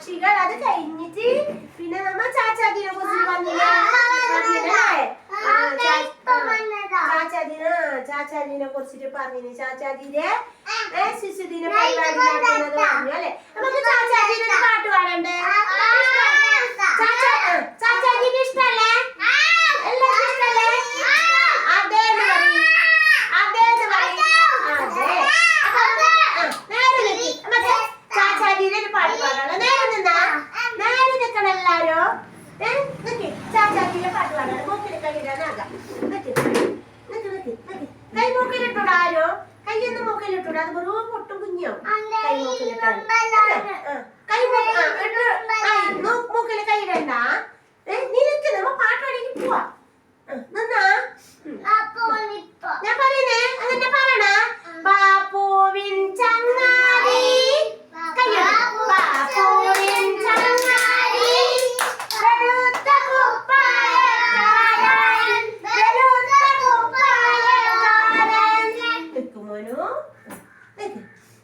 സാക്ഷികൾ അത് കഴിഞ്ഞിട്ട് പിന്നെ നമ്മൾ ചാച്ചാദിനെ കുറിച്ച് ചാച്ചാദിന ചാച്ചാദിനെ കുറിച്ചിട്ട് പറഞ്ഞു ചാച്ചാദിന്റെ ശിശുദിനെ പരിപാടി നടത്തുന്നത് പറഞ്ഞു അല്ലെ നമുക്ക് ചാച്ചാദിനെ പാട്ട് ചാച്ചാക്കിന്റെ പാട്ട് പാടാൻ കൊക്കിന് കഴിയിടാനാകാം നിക്ക് നിക്ക് നിക്ക് നിക്ക് കൈ മൂക്കിലിട്ടൂടാ ആരോ? കൈയൊന്നും മൂക്കിലിട്ടൂടാ. അത് വെറും പൊട്ടും കുഞ്ഞോ. കൈ മൂക്കിലിട്ടാണ് అమ్మను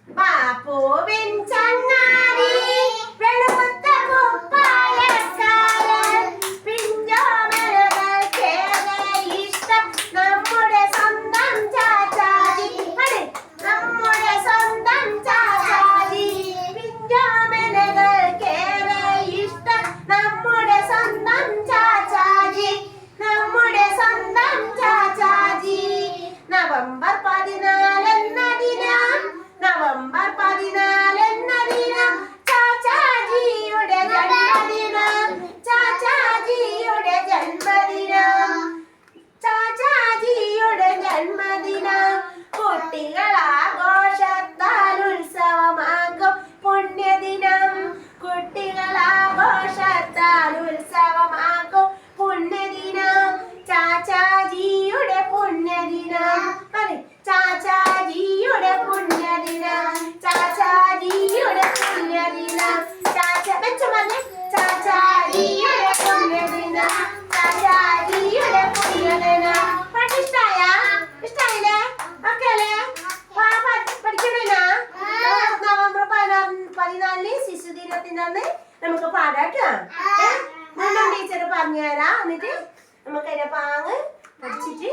బాపు పెంచన్నాది రెండు പാടാട്ടോ ടീച്ചർ പറഞ്ഞുതരാം എന്നിട്ട് നമുക്കതിനെ പാങ്ങ് പഠിച്ചിട്ട്